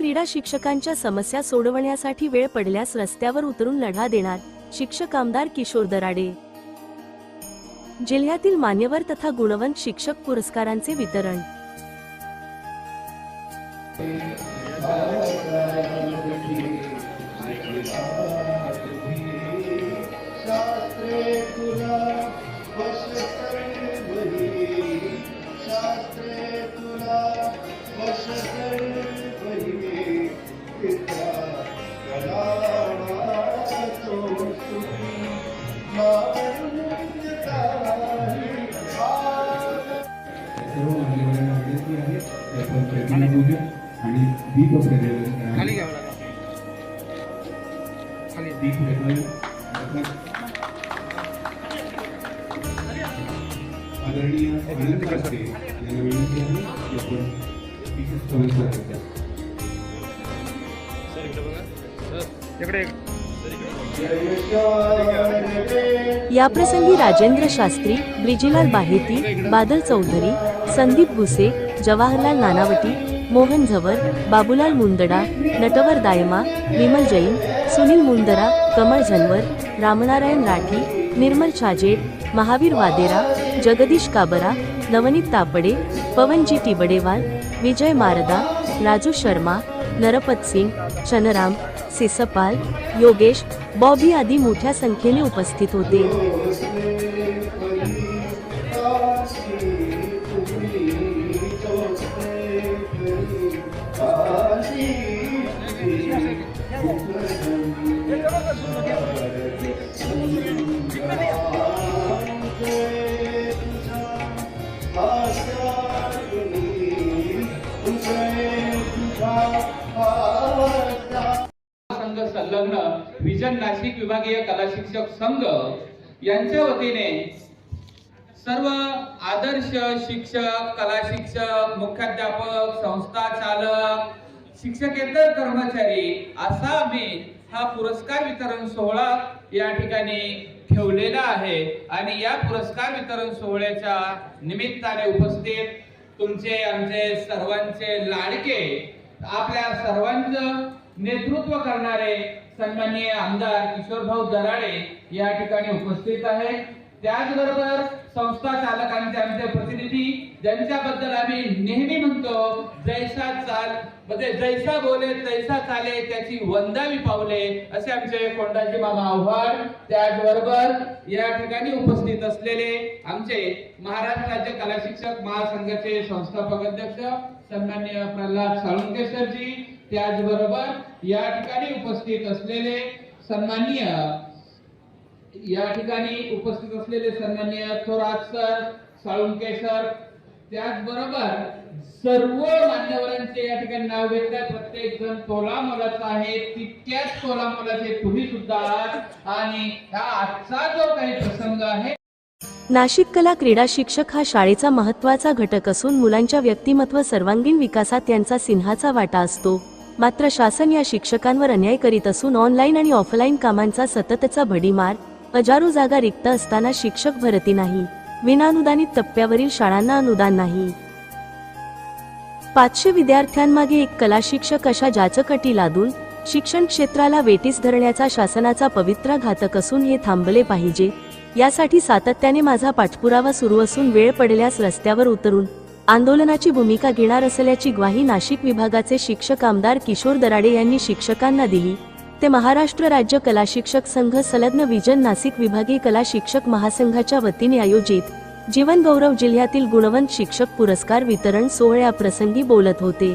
क्रीडा शिक्षकांच्या समस्या सोडवण्यासाठी वेळ पडल्यास रस्त्यावर उतरून लढा देणार शिक्षक आमदार किशोर दराडे. जिल्ह्यातील मान्यवर तथा गुणवंत शिक्षक पुरस्कारांचे वितरण. आणि दीप. खाली घ्यावं लागेल खाली. दीप प्रज्वलन अर्थात आदरणीय आनंद कापसे यांना विनंती आहे की आपण दीप प्रज्वलन करा. इकडे जय शारदे याप्रसंगी राजेंद्र शास्त्री ब्रिजिलाल बाहेती बादल चौधरी संदीप भुसे जवाहरलाल नानावटी मोहन झवर बाबूलाल मुंदडा नटवर दायमा विमल जैन सुनील मुंदरा कमळ झनवर रामनारायण राठी निर्मल छाजेड महावीर वादेरा जगदीश काबरा नवनीत तापडे पवनजी टिबडेवाल विजय मारदा राजू शर्मा नरपत सिंग चनराम सिसपाल योगेश बॉबी आदी मोठ्या संख्येने उपस्थित होते. संघ संलग्न विजन नाशिक विभागीय कला शिक्षक संघ यांच्या वतीने सर्व आदर्श शिक्षक कला शिक्षक मुख्याध्यापक संस्था चालक शिक्षकेतर कर्मचारी असा आम्ही हा पुरस्कार वितरण सोहळा या ठिकाणी ठेवलेला आहे. आणि या पुरस्कार वितरण सोहळ्याच्या निमित्ताने उपस्थित तुमचे आमचे सर्वांचे लाडके आपल्या सर्वांचं नेतृत्व करणारे सन्माननीय आमदार किशोरभाऊ दराडे या ठिकाणी उपस्थित आहेत. त्याचबरोबर संस्था चालकांचे आमचे प्रतिनिधी ज्यांच्याबद्दल आम्ही नेहमी म्हणतो जैसा चाल म्हणजे जैसा बोले तैसा चाले त्याची वंदावी पावले असे आमचे कोंडाजी मामा आव्हाड त्याचबरोबर या ठिकाणी उपस्थित असलेले आमचे महाराष्ट्र राज्य कला शिक्षक महासंघाचे संस्थापक अध्यक्ष सन्मान्य प्रल्हाद साळुंकेश्वरजी त्याचबरोबर या ठिकाणी उपस्थित असलेले सन्माननीय या ठिकाणी उपस्थित असलेले सन्माननीय थोरात सर साळुंके सर त्याचबरोबर सर्व मान्यवरांचे या ठिकाणी नाव घेतलं प्रत्येक जण तोला मोलाचा आहे. तितक्याच तोला मोलाचे तुम्ही सुद्धा आहात. आणि हा आजचा जो काही प्रसंग आहे नाशिक कला क्रीडा शिक्षक हा शाळेचा महत्त्वाचा घटक असून मुलांच्या व्यक्तिमत्व सर्वांगीण विकासात त्यांचा सिंहाचा वाटा असतो. मात्र शासन या शिक्षकांवर अन्याय करीत असून ऑनलाईन आणि ऑफलाईन कामांचा सततचा भडीमार हजारो जागा रिक्त असताना शिक्षक भरती नाही विनाअनुदानित टप्प्यावरील शाळांना अनुदान नाही. पाचशे विद्यार्थ्यांमागे एक कला शिक्षक अशा जाचकटी लादून शिक्षण क्षेत्राला वेटीस धरण्याचा शासनाचा पवित्रा घातक असून हे थांबले पाहिजे यासाठी सातत्याने माझा पाठपुरावा सुरू असून वेळ पडल्यास रस्त्यावर उतरून आंदोलनाची भूमिका घेणार असल्याची ग्वाही नाशिक विभागाचे शिक्षक आमदार किशोर दराडे यांनी शिक्षकांना दिली. ते महाराष्ट्र राज्य कला शिक्षक संघ संलग्न विजन नाशिक विभागीय कला शिक्षक महासंघाच्या वतीने आयोजित जीवन गौरव जिल्ह्यातील गुणवंत शिक्षक पुरस्कार वितरण सोहळ्याप्रसंगी बोलत होते.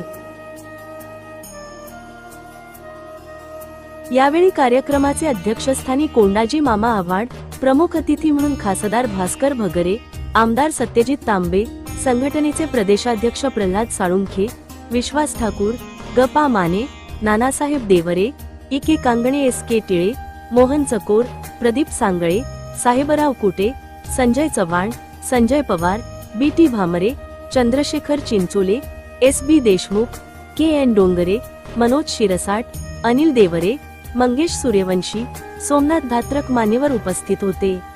यावेळी कार्यक्रमाचे अध्यक्षस्थानी कोंडाजी मामा आव्हाड प्रमुख अतिथी म्हणून खासदार भास्कर भगरे आमदार सत्यजित तांबे संघटनेचे प्रदेशाध्यक्ष प्रल्हाद साळुंखे विश्वास ठाकूर गपा माने नानासाहेब देवरे इके Kangane S K Tile Mohan Chakor Pradeep Sangle Sahebrao Kute Sanjay Chavan Sanjay Pawar B T Bhamre Chandrashekhar Chinchole S B Deshmukh K N Dongre Manoj Shirsat Anil Devre Mangesh Suryavanshi Somnath Dhatrak मान्यवर उपस्थित होते.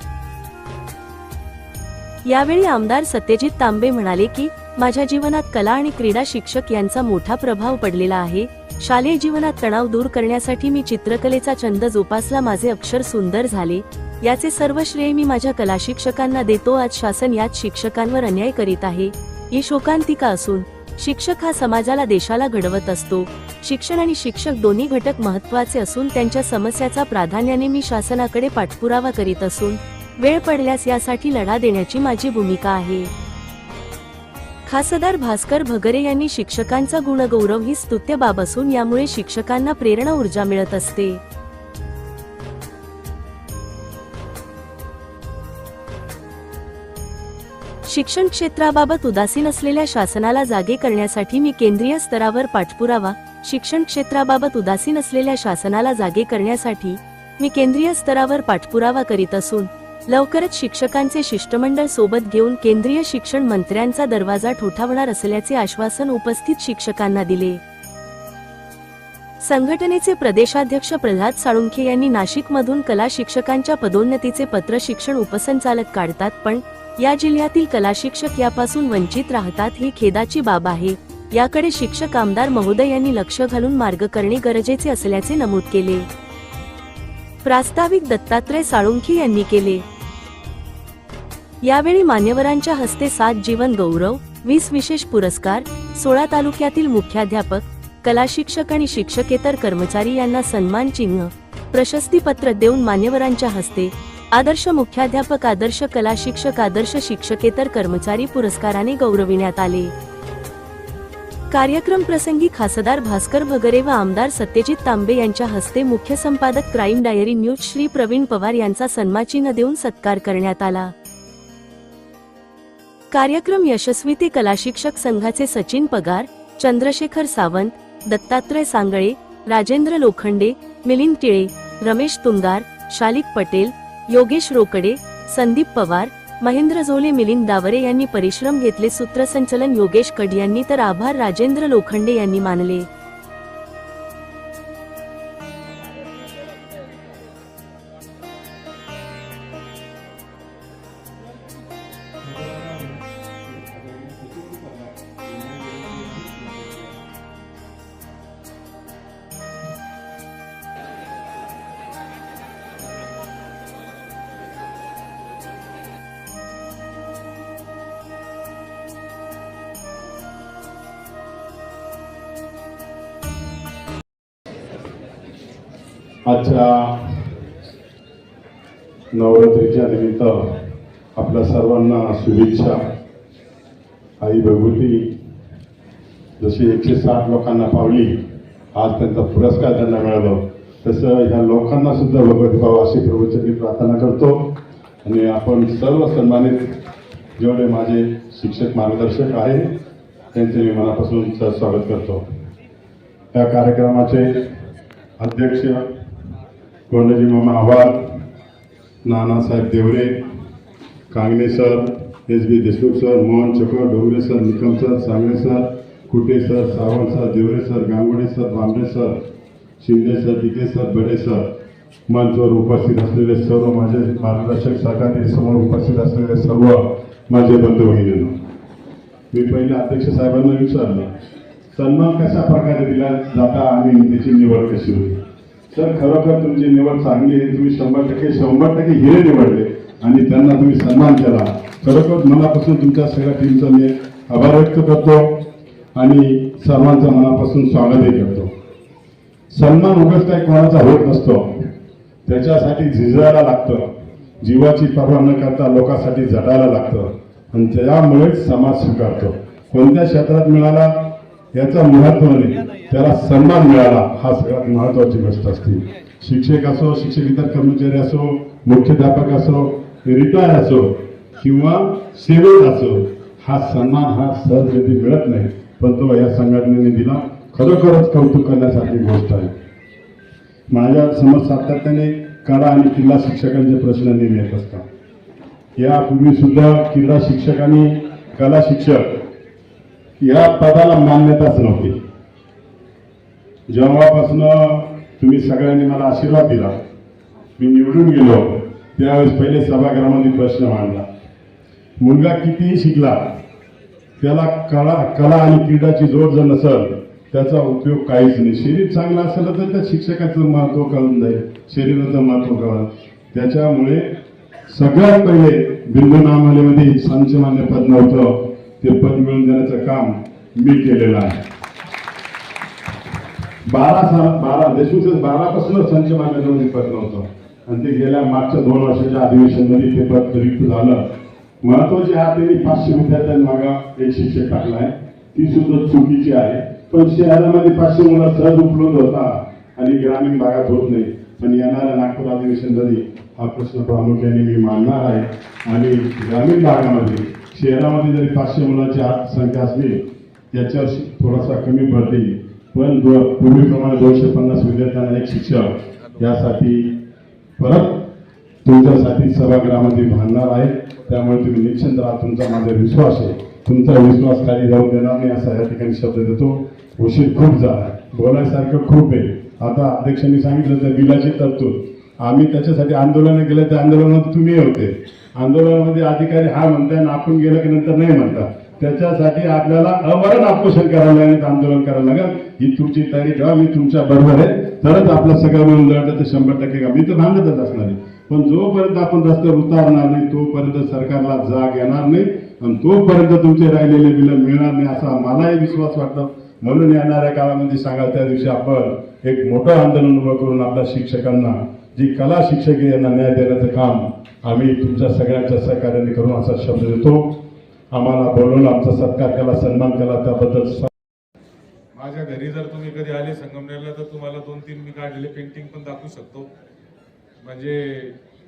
यावेळी आमदार सत्यजित तांबे म्हणाले की माझ्या जीवनात कला आणि क्रीडा शिक्षक यांचा मोठा प्रभाव पडलेला आहे. शालेय जीवनात तणाव दूर करण्यासाठी मी चित्रकलेचा छंद जोपासला माझे अक्षर सुंदर झाले. याचे सर्व श्रेय मी माझ्या कला शिक्षकांना देतो. आज शासन याच शिक्षकांवर अन्याय करीत आहे. ही शोकांतिका असून शिक्षक हा समाजाला देशाला घडवत असतो. शिक्षण आणि शिक्षक दोन्ही घटक महत्त्वाचे असून त्यांच्या समस्याचा प्राधान्याने मी शासनाकडे पाठपुरावा करीत असून वेळ पडल्यास यासाठी लढा देण्याची माझी भूमिका आहे. खासदार भास्कर भगरे यांनी शिक्षकांचा गुणगौरव ही स्तुत्य बाब असून यामुळे शिक्षकांना प्रेरणा ऊर्जा मिळत असते. शिक्षण क्षेत्राबाबत उदासीन असलेल्या शासनाला जागे करण्यासाठी मी केंद्रीय स्तरावर पाठपुरावा शिक्षण क्षेत्राबाबत उदासीन असलेल्या शासनाला जागे करण्यासाठी मी केंद्रीय स्तरावर पाठपुरावा करीत असून लवकरच शिक्षकांचे शिष्टमंडळ सोबत घेऊन केंद्रीय शिक्षण मंत्र्यांचा दरवाजा ठोठावणार असल्याचे आश्वासन उपस्थित शिक्षकांना दिले. संघटनेचे प्रदेशाध्यक्ष प्रल्हाद साळुंखे यांनी नाशिकमधून कला शिक्षकांच्या पदोन्नतीचे पत्र शिक्षण उपसंचालक काढतात पण या जिल्ह्यातील कला शिक्षक यापासून वंचित राहतात ही खेदाची बाब आहे. याकडे शिक्षक आमदार महोदय यांनी लक्ष घालून मार्ग करणे गरजेचे असल्याचे नमूद केले. प्रास्ताविक दत्तात्रय साळुंखी यांनी केले. यावेळी मान्यवरांच्या हस्ते सात जीवन गौरव वीस विशेष पुरस्कार सोळा तालुक्यातील मुख्याध्यापक कला शिक्षक आणि शिक्षकेतर कर्मचारी यांना सन्मान चिन्ह प्रशस्तीपत्र देऊन मान्यवरांच्या हस्ते आदर्श मुख्याध्यापक आदर्श कला शिक्षक आदर्श शिक्षकेतर कर्मचारी पुरस्काराने गौरविण्यात आले. कार्यक्रम प्रसंगी खासदार भास्कर भगरे व आमदार सत्यजित तांबे यांच्या हस्ते मुख्य संपादक crime diary news Shri Pravin Pawar यांचा सन्माचिन्ह देऊन सत्कार करण्यात आला. कार्यक्रम यशस्वी ते कलाशिक्षक संघाचे सचिन पगार चंद्रशेखर सावंत दत्तात्रय सांगळे राजेंद्र लोखंडे मिलिंद टिळे रमेश तुंगार शालिक पटेल योगेश रोकडे संदीप पवार महेंद्र झोले मिलिंद दावरे यांनी परिश्रम घेतले. सूत्रसंचलन योगेश कड यांनी तर आभार राजेंद्र लोखंडे यांनी मानले. आजच्या नवरात्रीच्या निमित्त आपल्या सर्वांना शुभेच्छा. आई भगवती जशी एकशे साठ लोकांना पावली आज त्यांचा पुरस्कार त्यांना मिळाला. तसं ह्या लोकांना सुद्धा भगवती पाव अशी प्रवचनी प्रार्थना करतो. आणि आपण सर्व सन्मानित जेवढे माझे शिक्षक मार्गदर्शक आहे त्यांचे मी मनापासून स्वागत करतो. या कार्यक्रमाचे अध्यक्ष कोंडाजी मामा Avhad Nanasaheb Devre Kangane sir S B Deshmukh sir Mohan Chakra Dongre sir Nikam sir Sangane sir Kute sir Sawant sir Devre sir Gangode sir Bambare sir Shinde sir Dike sir Bade sir. मंचवर उपस्थित असलेले सर्व माझे मार्गदर्शक सहकारी समोर उपस्थित असलेले सर्व माझे बंधू भगिनींना मी पहिले अध्यक्ष साहेबांना विचारलं सन्मान कशा प्रकारे दिला जाता आणि त्याची निवड कशी होती? सर खरोखर तुमची निवड चांगली आहे. तुम्ही शंभर टक्के शंभर टक्के हिरे निवडले आणि त्यांना तुम्ही सन्मान केला. खरोखर मनापासून तुमच्या सगळ्या टीमचा मी आभार व्यक्त करतो आणि सर्वांचं मनापासून स्वागतही करतो. सन्मान उगाच काही कोणाचा होत नसतो. त्याच्यासाठी झिजायला लागतं. जीवाची पर्वा न करता लोकांसाठी झटायला लागतं. आणि त्यामुळेच समाज स्वीकारतो. कोणत्या क्षेत्रात मिळाला याचा महत्त्व नाही. त्याला सन्मान मिळाला. हा सगळ्यात महत्वाची गोष्ट असते. शिक्षक असो शिक्षकेतर कर्मचारी असो मुख्याध्यापक असो रिटायर असो किंवा सेवेत असो हा सन्मान हा सहजगती मिळत नाही. पण तो या संघटनेने दिला. खरोखरच कौतुक करण्यासारखी गोष्ट आहे. माझ्या समज सातत्याने कला आणि क्रीडा शिक्षकांचे प्रश्न नेहमी येत असतात. यापूर्वी सुद्धा क्रीडा शिक्षकांनी कला शिक्षक या पदाला मान्यताच नव्हती. जेव्हापासून तुम्ही सगळ्यांनी मला आशीर्वाद दिला मी निवडून गेलो त्यावेळेस पहिले सभागृहामध्ये प्रश्न मांडला. मुलगा कितीही शिकला त्याला कला कला आणि क्रीडाची जोड जर नसेल त्याचा उपयोग काहीच नाही. शरीर चांगलं असेल तर त्या शिक्षकाचं महत्त्व कळून जाईल. शरीराचं महत्त्व कळलं. त्याच्यामुळे सगळ्यात पहिले बिंदू नामालेमध्ये संचमान्य पद नव्हतं. ते पद मिळवून देण्याचं काम मी केलेलं आहे. बारा सा बारा देशमुख बारापासूनच संच मान्यतेमध्ये पद नव्हतं आणि ते गेल्या मागच्या दोन वर्षाच्या अधिवेशनमध्ये ते पद रिक्त झालं. महत्वाची हा त्यांनी पाचशे विद्यार्थ्यांमागा एक शिक्षक टाकला आहे. ती सुद्धा चुकीची आहे. पण शहरामध्ये पाचशे मुलं सहज उपलब्ध होता आणि ग्रामीण भागात होत नाही. पण येणाऱ्या नागपूर अधिवेशनमध्ये हा प्रश्न प्रामुख्याने मी मांडणार आहे. आणि ग्रामीण भागामध्ये शहरामध्ये जरी पाचशे मुलांची आठ संख्या असली त्याच्यावर थोडासा कमी पडते पण दो- पूर्वीप्रमाणे दोनशे पन्नास विद्यार्थ्यांना एक शिक्षक यासाठी परत तुमच्यासाठी सभागृहामध्ये भांडणार आहे. त्यामुळे तुम्ही निश्चिंत राहा तुमचा माझा विश्वास आहे. तुमचा विश्वास खाली जाऊ देणार नाही असा या ठिकाणी शब्द देतो. उशीर खूप झाला. बोलायसारखं खूप आहे. आता अध्यक्षांनी सांगितलं तर बिलाची तरतूद. आम्ही त्याच्यासाठी आंदोलन केलं त्या आंदोलनात तुम्ही होते. आंदोलनामध्ये अधिकारी हा म्हणताय आपण गेलं की नंतर नाही म्हणता. त्याच्यासाठी आपल्याला अवरण आपोषण करायला लागेल आंदोलन करायला लागेल. ही तुमची तयारी ठेवा मी तुमच्या बरोबर आहे. तरच आपलं सगळं मिळून लढलं तर शंभर टक्के का मी तर भांडतच असणार आहे. पण जोपर्यंत आपण रस्त्यावर उतारणार नाही तोपर्यंत सरकारला जाग येणार नाही. आणि तोपर्यंत तुमचे राहिलेले बिल मिळणार नाही असा मलाही विश्वास वाटतो. म्हणून येणाऱ्या काळामध्ये सांगाल त्या दिवशी आपण एक मोठं आंदोलन उभं करून आपल्या शिक्षकांना जी कला शिक्षक यांना न्याय देण्याचं काम आम्ही तुमच्या सगळ्यांच्या सहकार्याने करून असा शब्द देतो. आम्हाला बोलवलं आमचा सत्कार केला सन्मान केला त्याबद्दल माझ्या घरी जर तुम्ही कधी आले संगमनेरला तर तुम्हाला दोन तीन मी काढलेले पेंटिंग पण दाखवू शकतो. म्हणजे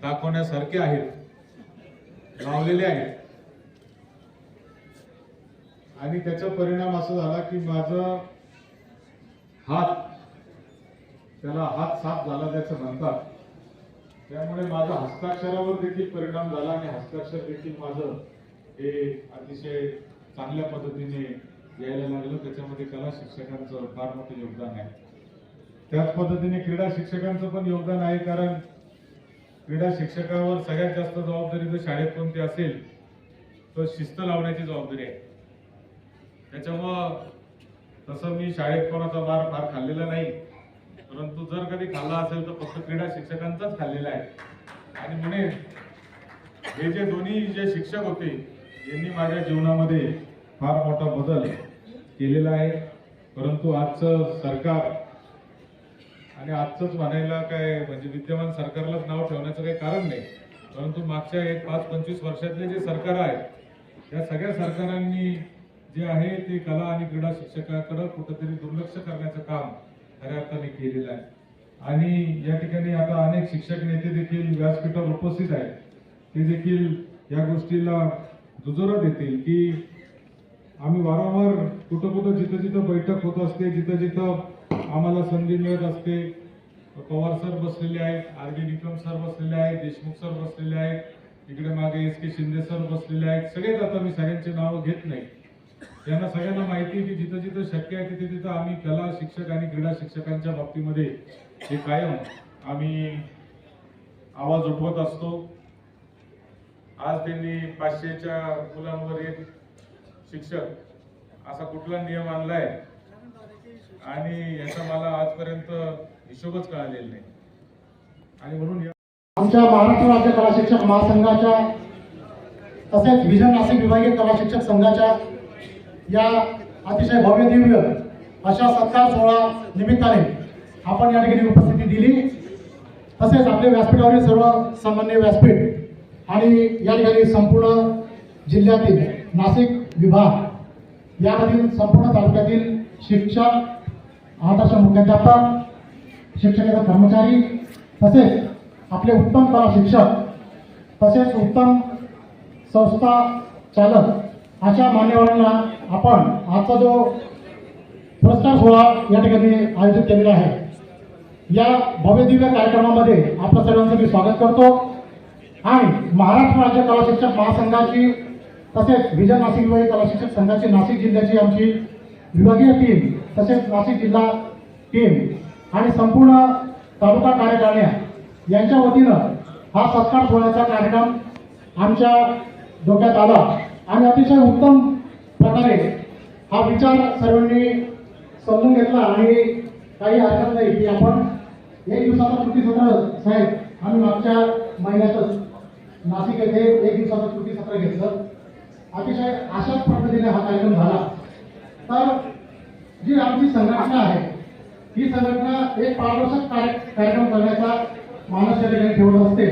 दाखवण्यासारखे आहेत. लावलेले आहेत. आणि त्याचा परिणाम असा झाला की माझं हात त्याला हात साफ झाला त्याचं म्हणतात. त्यामुळे माझा हस्ताक्षरावर देखील परिणाम झाला आणि हस्ताक्षर देखील माझं हे अतिशय चांगल्या पद्धतीने यायला लागलं. त्याच्यामध्ये कला शिक्षकांचं फार मोठं योगदान आहे. त्याच पद्धतीने क्रीडा शिक्षकांचं पण योगदान आहे कारण क्रीडा शिक्षकावर सगळ्यात जास्त जबाबदारी जर शाळेत कोणती असेल तर शिस्त लावण्याची जबाबदारी आहे. त्याच्यामुळं तसं मी शाळेत कोणाचा बार फार खाल्लेला नाही. परंतु जर कधी खाल्ला असेल तर फक्त क्रीडा शिक्षकांचाच खाल्लेला आहे. आणि म्हणे हे जे दोन्ही जे शिक्षक होते यांनी माझ्या जीवनामध्ये फार मोठा बदल केलेला आहे. परंतु आजचं सरकार आणि आजचंच म्हणायला काय म्हणजे विद्यमान सरकारलाच नाव ठेवण्याचं काही कारण नाही. परंतु मागच्या एक पाच पंचवीस वर्षातले जे सरकार आहेत त्या सगळ्या सरकारांनी जे आहे ते कला आणि क्रीडा शिक्षकाकडं कुठंतरी दुर्लक्ष करण्याचं काम खऱ्या अर्थाने केलेलं आहे. आणि या ठिकाणी आता अनेक शिक्षक नेते देखील व्यासपीठावर उपस्थित आहेत. ते देखील या गोष्टीला दुजोरा देतील की आम्ही वारंवार कुठं कुठं जिथं जिथं बैठक होत असते जिथं जिथं आम्हाला संधी मिळत असते. पवार सर बसलेले आहेत आर बी निकम सर बसलेले आहेत देशमुख सर बसलेले आहेत इकडे मागे एस के शिंदे सर बसलेले आहेत. सगळेच आता मी सगळ्यांचे नावं घेत नाही. त्यांना सगळ्यांना माहिती आहे की जिथं जिथं शक्य आहे तिथे तिथं आम्ही कला शिक्षक आणि क्रीडा शिक्षकांच्या बाबतीमध्ये हे कायम आम्ही आवाज उठवत असतो. आज त्यांनी पाचशेच्या मुलांवर एक शिक्षक असा कुठला नियम आणलाय? आणि याचा मला आजपर्यंत हिशोबच कळालेला नाही. आणि म्हणून आमच्या महाराष्ट्र राज्य कला शिक्षक महासंघाच्या तसेच विजन नाशिक विभागीय कला शिक्षक संघाच्या या अतिशय भव्य दिव्य अशा सत्कार सोहळा निमित्ताने आपण या ठिकाणी उपस्थिती दिली. तसेच आपल्या व्यासपीठावरील सर्व सामान्य व्यासपीठ आणि या ठिकाणी संपूर्ण जिल्ह्यातील नाशिक विभाग यामधील संपूर्ण तालुक्यातील शिक्षक आदर्श मुख्याध्यापक शिक्षकेतर कर्मचारी तसेच आपले उत्तम कला शिक्षक तसेच उत्तम संस्था चालक अशा मान्यवरांना आपण आजचा जो पुरस्कार सोहळा या ठिकाणी आयोजित केलेला आहे या भव्य दिव्य कार्यक्रमामध्ये आपल्या सर्वांचं मी स्वागत करतो. आणि महाराष्ट्र राज्य कला शिक्षक महासंघाची तसेच विजय नाशिक विभागीय कला शिक्षक संघाची नाशिक जिल्ह्याची आमची विभागीय टीम तसेच नाशिक जिल्हा टीम आणि संपूर्ण तालुका कार्यकारिण्या यांच्या वतीनं हा सत्कार सोहळ्याचा कार्यक्रम आमच्या डोक्यात आला. आणि अतिशय उत्तम प्रकारे हा विचार सर्वांनी समजून घेतला आणि काही हरकत नाही की आपण एक दिवसाचा कृती सत्र साहेब आम्ही मागच्या महिन्यातच नाशिक येथे एक दिवसाचं कृती सत्र घेतलं. अतिशय अशाच पद्धतीने हा कार्यक्रम झाला. तर जी आमची संघटना आहे ही संघटना एक पारदर्शक कार्य कार्यक्रम करण्याचा मानस या ठिकाणी ठेवत असते.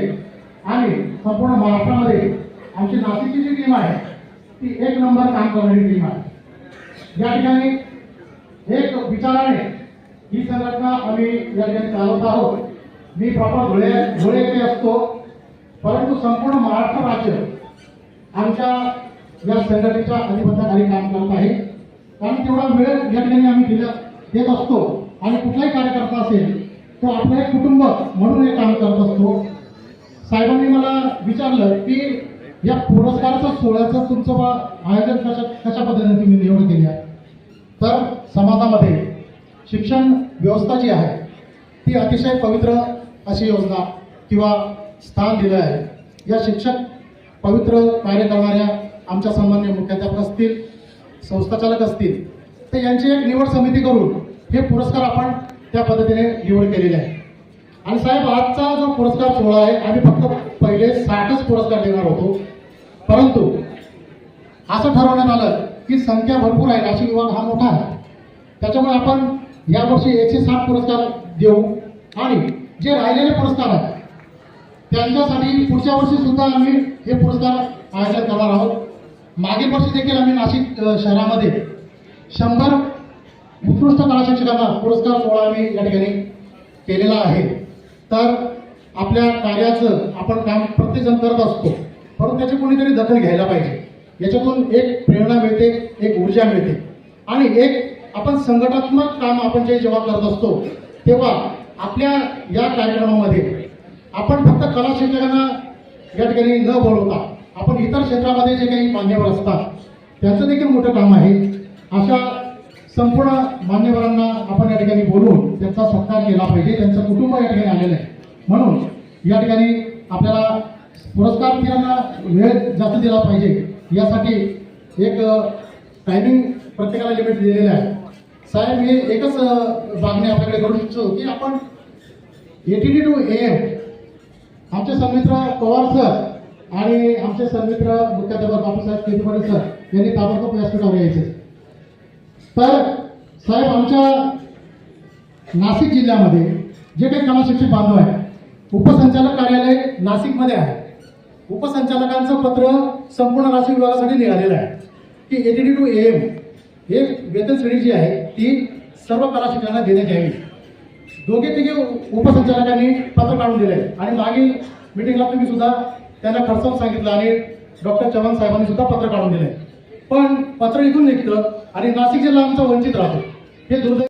आणि संपूर्ण महाराष्ट्रामध्ये आमची नाशिकची जी टीम आहे ती एक नंबर काम करणारी टीम आहे. या ठिकाणी एक विचाराने ही संघटना आम्ही या ठिकाणी चालवत आहोत. मी प्रॉपर धुळे धुळे येथे असतो. परंतु संपूर्ण महाराष्ट्र राज्य आमच्या या संघटनेच्या अधिपत्याखाली काम करत आहे. कारण तेवढा वेळ या ठिकाणी आम्ही दिला देत असतो. आणि कुठलाही कार्यकर्ता असेल तो आपलं एक कुटुंब म्हणून हे काम करत असतो. साहेबांनी मला विचारलं की या पुरस्काराचा सोहळ्याचं तुमचं आयोजन कशा कशा पद्धतीने तुम्ही निवड केली आहे? तर समाजामध्ये शिक्षण व्यवस्था जी आहे ती अतिशय पवित्र अशी योजना किंवा स्थान दिलं आहे. या शिक्षक पवित्र कार्य करणाऱ्या आमच्या सन्मान्य मुख्याध्यापक असतील संस्थाचालक असतील तर यांची एक निवड समिती करून हे पुरस्कार आपण त्या पद्धतीने निवड केलेले आहे. आणि साहेब आजचा जो पुरस्कार सोहळा आहे आम्ही फक्त पहिले साठच पुरस्कार देणार होतो. परंतु असं ठरवण्यात आलं की संख्या भरपूर आहे. नाशिक विभाग हा मोठा आहे. त्याच्यामुळे आपण यावर्षी एकशे साठ पुरस्कार देऊ. आणि जे राहिलेले पुरस्कार आहेत त्यांच्यासाठी पुढच्या वर्षी सुद्धा आम्ही हे पुरस्कार आयोजन करणार आहोत. मागील वर्षी देखील आम्ही नाशिक शहरामध्ये शंभर उत्कृष्ट कला शिक्षकांना पुरस्कार सोहळा आम्ही या ठिकाणी केलेला आहे. तर आपल्या कार्याचं आपण काम प्रत्येकजण करत असतो. परंतु त्याची कोणीतरी दखल घ्यायला पाहिजे. याच्यातून एक प्रेरणा मिळते एक ऊर्जा मिळते. आणि एक आपण संघटनात्मक काम आपण जे जेव्हा करत असतो तेव्हा आपल्या या कार्यक्रमामध्ये आपण फक्त कला शिक्षकांना या ठिकाणी न बोलवता आपण इतर क्षेत्रामध्ये जे काही मान्यवर असतात त्यांचं देखील मोठं काम आहे. अशा संपूर्ण मान्यवरांना आपण या ठिकाणी बोलून त्यांचा सत्कार केला पाहिजे त्यांचं कुटुंब या ठिकाणी आलेलं आहे. म्हणून या ठिकाणी आपल्याला पुरस्कार देताना वेळ जास्त दिला पाहिजे. यासाठी एक टायमिंग प्रत्येकाला लिमिट दिलेलं आहे. साहेब हे एकच मागणी आपल्याकडे करू इच्छितो की आपण एटी टू ए एम आमचे सन्मित्र पवार सर आणि आमचे सन्मित्र मुख्याध्यापक बापूसाहेब केतुपडे सर यांनी ताबडतोब व्यासपीठावर यायचे. तर साहेब आमच्या नाशिक जिल्ह्यामध्ये जे काही कला शिक्षक बांधव आहे उपसंचालक कार्यालय नाशिकमध्ये आहे. उपसंचालकांचं पत्र संपूर्ण नाशिक विभागासाठी निघालेलं आहे. की एटीडी टू ए एम हे वेतन श्रेणी जी आहे ती सर्व कला शिक्षकांना देण्यात यावी. दोघे तिघे उपसंचालकांनी पत्र काढून दिले आणि मागील मिटिंगला तुम्ही सुद्धा त्यांना खर्चावून सांगितलं आणि डॉक्टर चव्हाण साहेबांनी सुद्धा पत्र काढून दिले पण पत्र इथून निघतं आणि नाशिक जिल्हा आमचा वंचित राहतो. हे दुर्दैव